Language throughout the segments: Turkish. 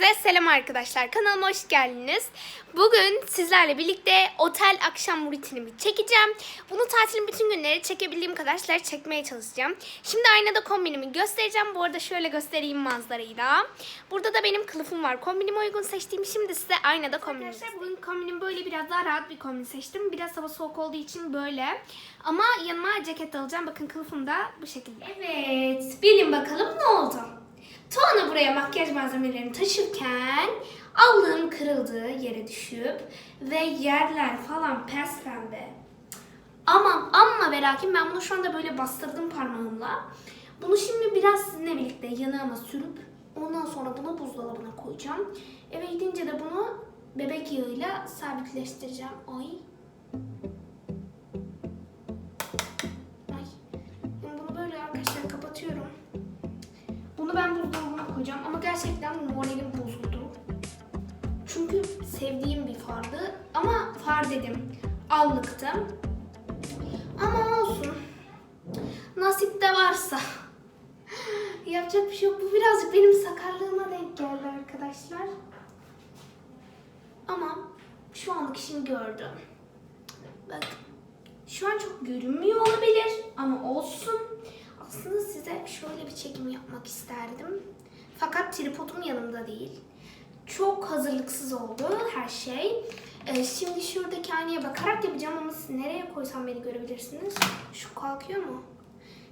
Herkese selam arkadaşlar. Kanalıma hoş geldiniz. Bugün sizlerle birlikte otel akşam rutinimi çekeceğim. Bunu tatilin bütün günleri çekebildiğim kadar çekmeye çalışacağım. Şimdi aynada kombinimi göstereceğim. Bu arada şöyle göstereyim manzarayla. Burada da benim kılıfım var. Kombinime uygun seçtiğim şimdi size aynada kombinimi Arkadaşlar bugün kombinim böyle biraz daha rahat bir kombin seçtim. Biraz hava soğuk olduğu için böyle. Ama yanıma ceket alacağım. Bakın kılıfım da bu şekilde. Evet. Bilin bakalım ne oldu? Tuana buraya makyaj malzemelerini taşırken allığım kırıldı yere düşüp ve yerler falan pes pembe. Aman amma ve lakin ben bunu şu anda böyle bastırdım parmağımla. Bunu şimdi biraz sizinle birlikte yanağıma sürüp ondan sonra bunu buzdolabına koyacağım. Eve gidince de bunu bebek yağıyla sabitleştireceğim. Ay. Koyacağım ama gerçekten moralim bozuldu. Çünkü sevdiğim bir fardı ama far dedim. Allıktı. Ama olsun. Nasip de varsa. Yapacak bir şey yok. Bu birazcık benim sakarlığıma denk geldi arkadaşlar. Ama şu anlık işimi gördüm. Bak. Şu an çok görünmüyor olabilir ama olsun. Aslında size şöyle bir çekim yapmak isterdim. Fakat tripodum yanımda değil. Çok hazırlıksız oldu her şey. Ee, şimdi şuradaki aynaya bakarak yapacağım ama siz nereye koysam beni görebilirsiniz. Şu kalkıyor mu?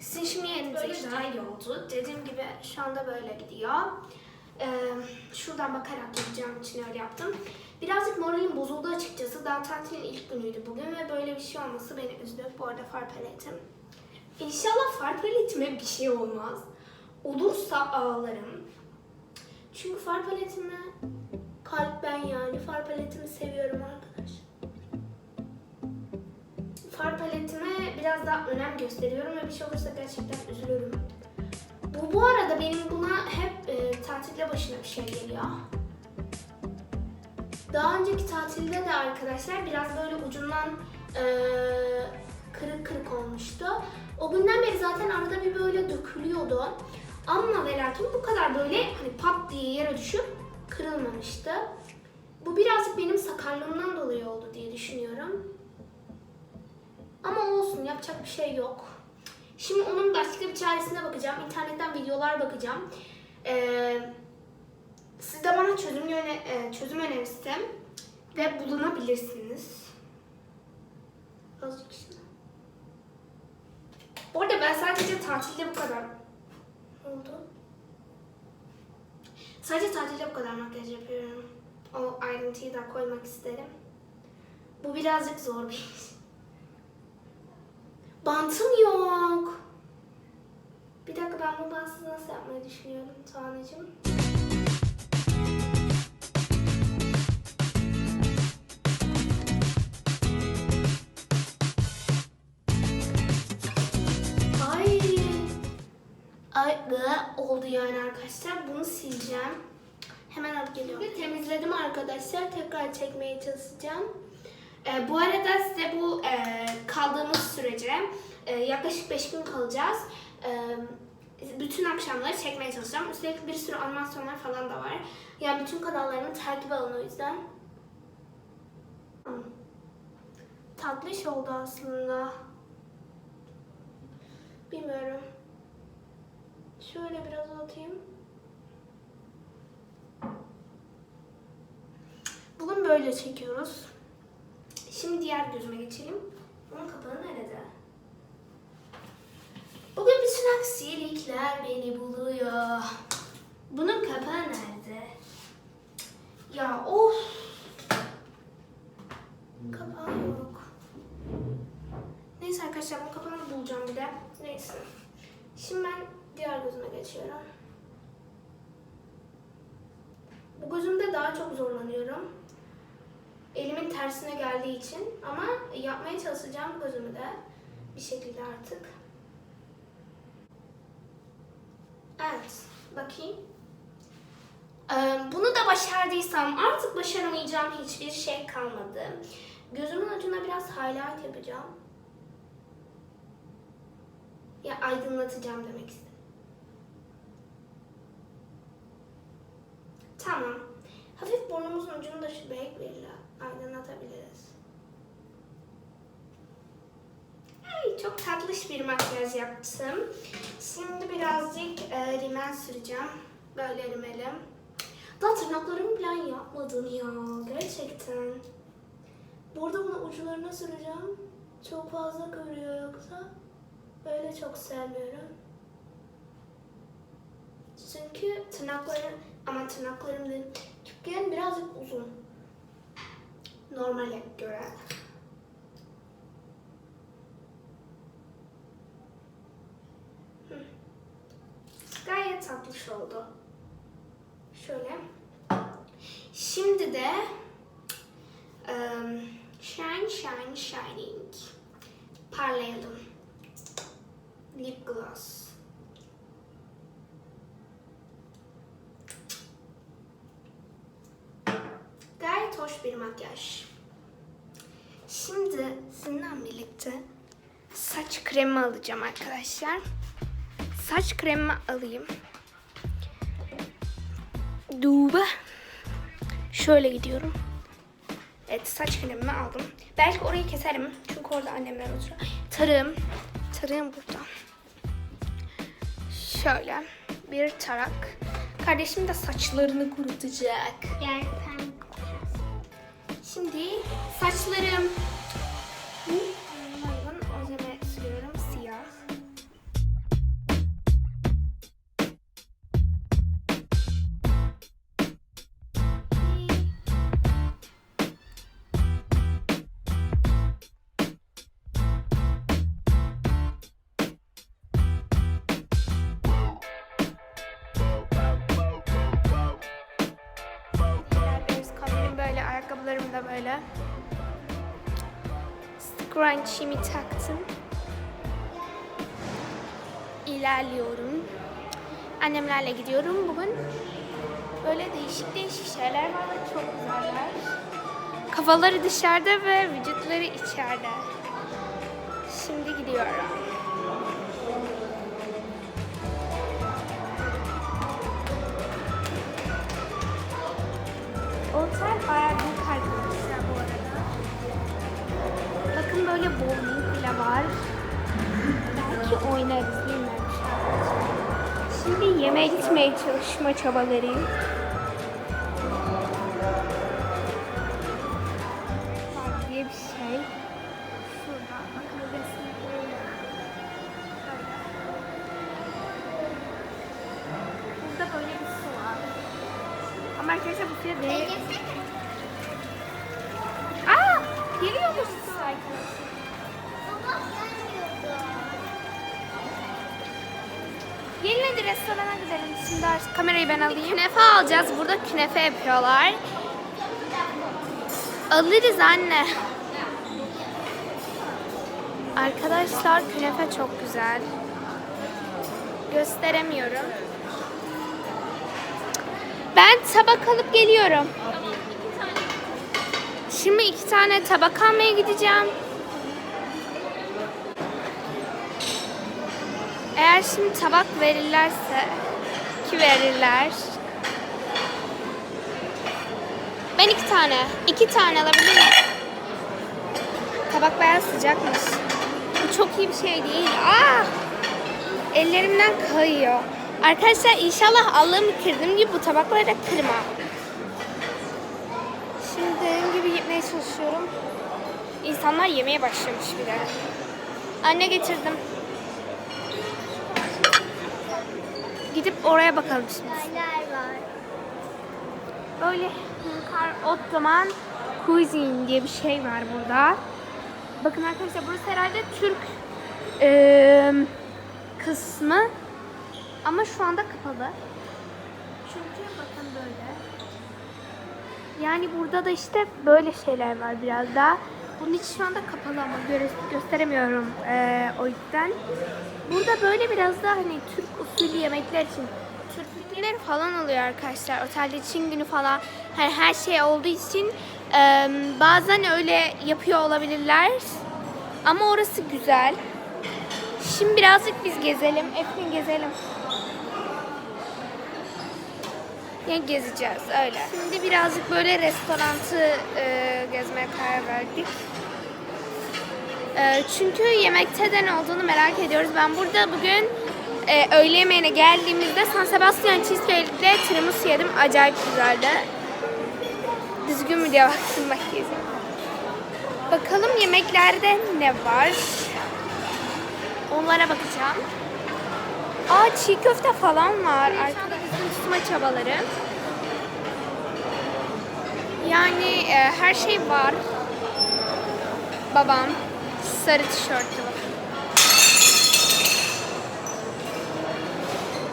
Sizin şimdi yerinize işte daha iyi oldu. Dediğim gibi şu anda böyle gidiyor. Ee, şuradan bakarak yapacağım için öyle yaptım. Birazcık moralim bozuldu açıkçası. Daha tatilin ilk günüydü bugün ve böyle bir şey olması beni üzdü. Bu arada far paletim. İnşallah far paletime bir şey olmaz. Olursa ağlarım. Çünkü far paletime kalp ben yani. Far paletimi seviyorum arkadaş. Far paletime biraz daha önem gösteriyorum ve bir şey olursa gerçekten üzülürüm. Bu bu arada benim buna hep e, tatilde başına bir şey geliyor. Daha önceki tatilde de arkadaşlar biraz böyle ucundan e, kırık kırık olmuştu. O günden beri zaten arada bir böyle dökülüyordu. Ama ve lakin bu kadar böyle hani pat diye yere düşüp kırılmamıştı. Bu birazcık benim sakarlığımdan dolayı oldu diye düşünüyorum. Ama olsun yapacak bir şey yok. Şimdi onun başka bir çaresine bakacağım. İnternetten videolar bakacağım. Ee, siz de bana çözüm, yöne, e, çözüm önerisi ve bulunabilirsiniz. Azıcık şimdi. Bu arada ben sadece tatilde bu kadar oldu. Sadece tatilde bu kadar makyaj yapıyorum. O ayrıntıyı da koymak isterim. Bu birazcık zor bir iş. Bantım yok. Bir dakika ben bu bantsız nasıl yapmayı düşünüyorum Tuğan'cığım? Oldu yani arkadaşlar. Bunu sileceğim. Hemen alıp geliyorum. Temizledim arkadaşlar. Tekrar çekmeye çalışacağım. Ee, bu arada size bu e, kaldığımız sürece e, yaklaşık 5 gün kalacağız. E, bütün akşamları çekmeye çalışacağım. Üstelik bir sürü animasyonlar falan da var. Yani bütün kanallarımı takip alın o yüzden. Hmm. Tatlış oldu aslında. Bilmiyorum. Şöyle biraz atayım. Bugün böyle çekiyoruz. Şimdi diğer gözüme geçelim. Bunun kapağı nerede? Bugün bütün aksilikler beni buluyor. Bunun kapağı nerede? Ya of. Kapağı yok. Neyse arkadaşlar bu kapağını bulacağım bir de. Neyse. Şimdi ben diğer gözüme geçiyorum. Bu gözümde daha çok zorlanıyorum. Elimin tersine geldiği için ama yapmaya çalışacağım gözümü de bir şekilde artık. Evet, bakayım. Ee, bunu da başardıysam artık başaramayacağım hiçbir şey kalmadı. Gözümün ucuna biraz highlight yapacağım. Ya aydınlatacağım demek istedim. Tamam. Hafif burnumuzun ucunu da şu bekleyle aydınlatabiliriz. Ay çok tatlış bir makyaj yaptım. Şimdi birazcık e, rimel süreceğim. Böyle rimelim. Daha tırnaklarımı falan yapmadın ya. Gerçekten. Burada bunu uçlarına süreceğim. Çok fazla kıvırıyor yoksa. Böyle çok sevmiyorum. Çünkü tırnaklarım, ama tırnaklarım değil. Küplerim birazcık uzun. Normale göre. Bir makyaj. Şimdi sizinle birlikte saç kremi alacağım arkadaşlar. Saç kremi alayım. Duba. Şöyle gidiyorum. Evet saç kremimi aldım. Belki orayı keserim. Çünkü orada annemler oturuyor. Tarığım. Tarığım burada. Şöyle bir tarak. Kardeşim de saçlarını kurutacak. Ben Şimdi saçlarım. Böyle. Scrunchie'mi taktım. İlerliyorum. Annemlerle gidiyorum bugün. Böyle değişik değişik şeyler var ve çok güzeller. Kafaları dışarıda ve vücutları içeride. Şimdi gidiyorum. Otel bayağı böyle bowling bile var. Belki oynarız bilmiyorum. Şimdi yemeğe gitmeye çalışma çabaları. Diye bir şey. Şurada bakın böyle. Böyle. Burada böyle bir su var. Ama arkadaşlar bu suya değil. Aa! Geliyormuş sanki. Gelin hadi restorana gidelim. Şimdi artık kamerayı ben alayım. Künefe alacağız. Burada künefe yapıyorlar. Alırız anne. Arkadaşlar künefe çok güzel. Gösteremiyorum. Ben tabak alıp geliyorum. Şimdi iki tane tabak almaya gideceğim. Eğer şimdi tabak verirlerse ki verirler. Ben iki tane, iki tane alabilir miyim? Tabak bayağı sıcakmış. Bu çok iyi bir şey değil. Aa! Ellerimden kayıyor. Arkadaşlar inşallah Allah'ımı kırdığım gibi bu tabakları da kırmam. Şimdi gitmeye çalışıyorum. İnsanlar yemeye başlamış bile. Anne getirdim. Gidip oraya bakalım şimdi. Neler var? Böyle Hünkar Ottoman Cuisine diye bir şey var burada. Bakın arkadaşlar burası herhalde Türk eee, kısmı. Ama şu anda kapalı. Çünkü bakın böyle. Yani burada da işte böyle şeyler var biraz daha. Bunun için şu anda kapalı ama gösteremiyorum eee, o yüzden. Burada böyle biraz daha hani Türk usulü yemekler için Türk günleri falan oluyor arkadaşlar. Otelde Çin günü falan hani her şey olduğu için eee, bazen öyle yapıyor olabilirler. Ama orası güzel. Şimdi birazcık biz gezelim. Eflin gezelim. Yani gezeceğiz öyle. Şimdi birazcık böyle restorantı e, gezmeye karar verdik. E, çünkü yemekte de ne olduğunu merak ediyoruz. Ben burada bugün e, öğle yemeğine geldiğimizde San Sebastian cheesecake ile tiramisu yedim. Acayip güzeldi. Düzgün mü diye baktım bakayım. Bakalım yemeklerde ne var? Onlara bakacağım. Aa çiğ köfte falan var. Arkadaşın tutma çabaları. Yani e, her şey var. Babam sarı tişörtü var.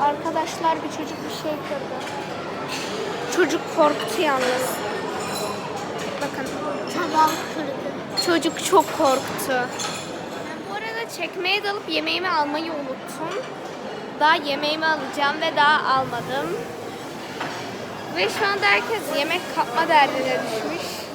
Arkadaşlar bir çocuk bir şey kırdı. Çocuk korktu yalnız. Bakın. Tabak kırdı. Çocuk çok korktu. Ben bu arada çekmeye dalıp yemeğimi almayı unuttum. Daha yemeğimi alacağım ve daha almadım. Ve şu anda herkes yemek kapma derdine düşmüş.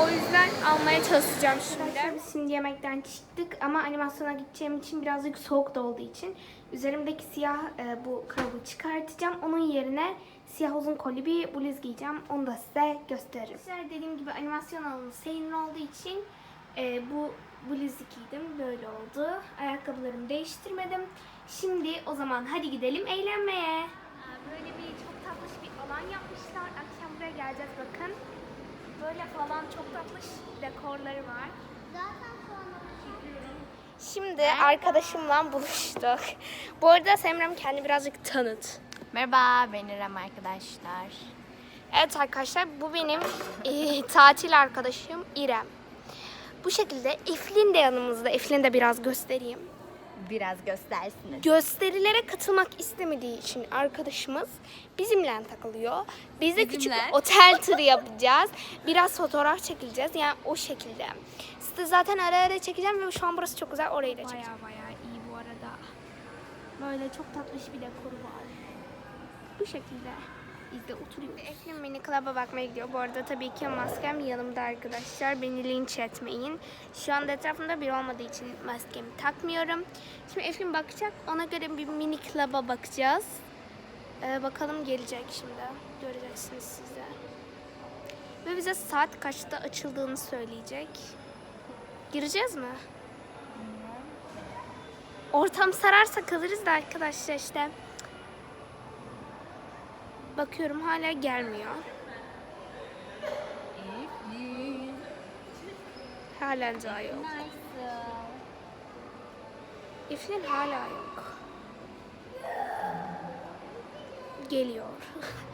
O yüzden almaya çalışacağım şimdi. Biz şimdi yemekten çıktık ama animasyona gideceğim için birazcık soğuk da olduğu için üzerimdeki siyah e, bu kalıbı çıkartacağım. Onun yerine siyah uzun kolli bir bluz giyeceğim. Onu da size gösteririm. Arkadaşlar dediğim gibi animasyon alanı senin olduğu için e, bu bluzu giydim. Böyle oldu. Ayakkabılarımı değiştirmedim. Şimdi o zaman hadi gidelim eğlenmeye. Böyle bir çok tatlış bir alan yapmışlar. Akşam buraya geleceğiz bakın. Böyle falan çok tatlış dekorları var. Zaten Şimdi arkadaşımla buluştuk. Bu arada Semrem kendi birazcık tanıt. Merhaba, ben İrem arkadaşlar. Evet arkadaşlar bu benim e, tatil arkadaşım İrem. Bu şekilde Eflin de yanımızda. Eflin de biraz göstereyim. Biraz göstersiniz. Gösterilere katılmak istemediği için arkadaşımız bizimle takılıyor. Biz de küçük Bizimle? otel turu yapacağız. Biraz fotoğraf çekileceğiz. Yani o şekilde. Size zaten ara ara çekeceğim ve şu an burası çok güzel. Orayı da çekeceğim. Baya baya iyi bu arada. Böyle çok tatlış bir dekoru var. Bu şekilde. Biz de oturuyoruz. Eflin Mini Club'a bakmaya gidiyor. Bu arada tabii ki maskem yanımda arkadaşlar. Beni linç etmeyin. Şu anda etrafımda biri olmadığı için maskemi takmıyorum. Şimdi Eflin bakacak. Ona göre bir mini club'a bakacağız. Ee, bakalım gelecek şimdi. Göreceksiniz siz de. Ve bize saat kaçta açıldığını söyleyecek. Gireceğiz mi? Ortam sararsa kalırız da arkadaşlar işte. Bakıyorum hala gelmiyor. Halen daha yok. Eflin hala yok. Geliyor.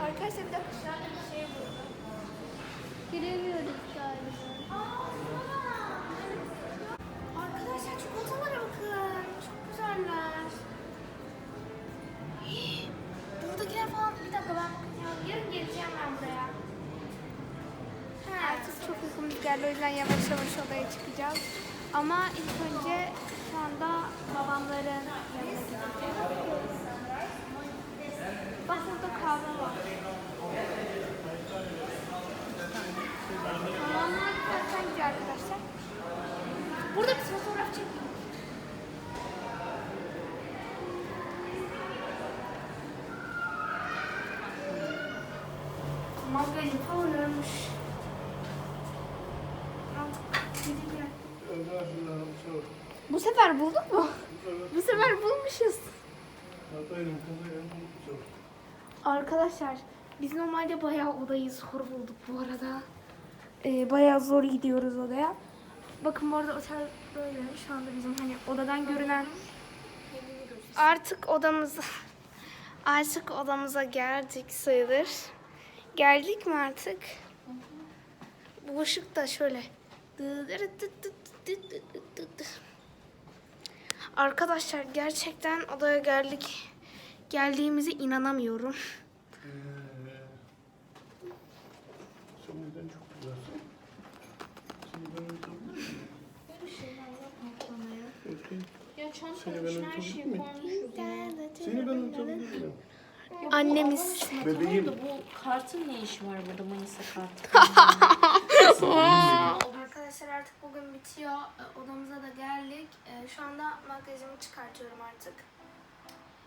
Arkadaşlar bir dakika şu anda bir şey buldum. giremiyoruz galiba. Arkadaşlar çikolatalara bakın. Çok güzeller. Hii, Buradakiler falan bir dakika ben bakacağım. Yarın geleceğim ben buraya. He, artık geldi o yüzden yavaş yavaş odaya çıkacağız. Ama ilk önce şu anda babamların yanına gideceğiz. Bak burada kahve var. Babamlar zaten gidiyor arkadaşlar. Burada bir fotoğraf çekin. Magazin falan ölmüş. Al, gidelim. Bu sefer bulduk mu? Bu sefer bulmuşuz. Arkadaşlar biz normalde bayağı odayı zor bulduk bu arada. Ee, bayağı zor gidiyoruz odaya. Bakın bu arada otel böyle şu anda bizim hani odadan görünen artık odamıza artık odamıza geldik sayılır. Geldik mi artık? Bu ışık da şöyle dı dı dı dı dı Arkadaşlar gerçekten odaya geldik. Geldiğimize inanamıyorum. Sen neden çok güzelsin? Seni ben Seni? Seni miyim? Annemiz. Bebeğim. Bu kartın ne işi var burada Manisa kartı? Arkadaşlar artık bugün bitiyor. E, Odamıza da geldik. E, Şu anda makyajımı çıkartıyorum artık.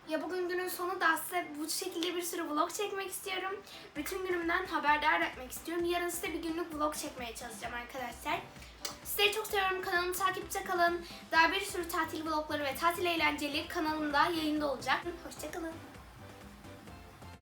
Ya bugün günün sonu da size bu şekilde bir sürü vlog çekmek istiyorum. Bütün günümden haberdar etmek istiyorum. Yarın size bir günlük vlog çekmeye çalışacağım arkadaşlar. Sizleri çok seviyorum. Kanalımı takipte kalın. Daha bir sürü tatil vlogları ve tatil eğlenceli kanalımda yayında olacak. Hoşçakalın.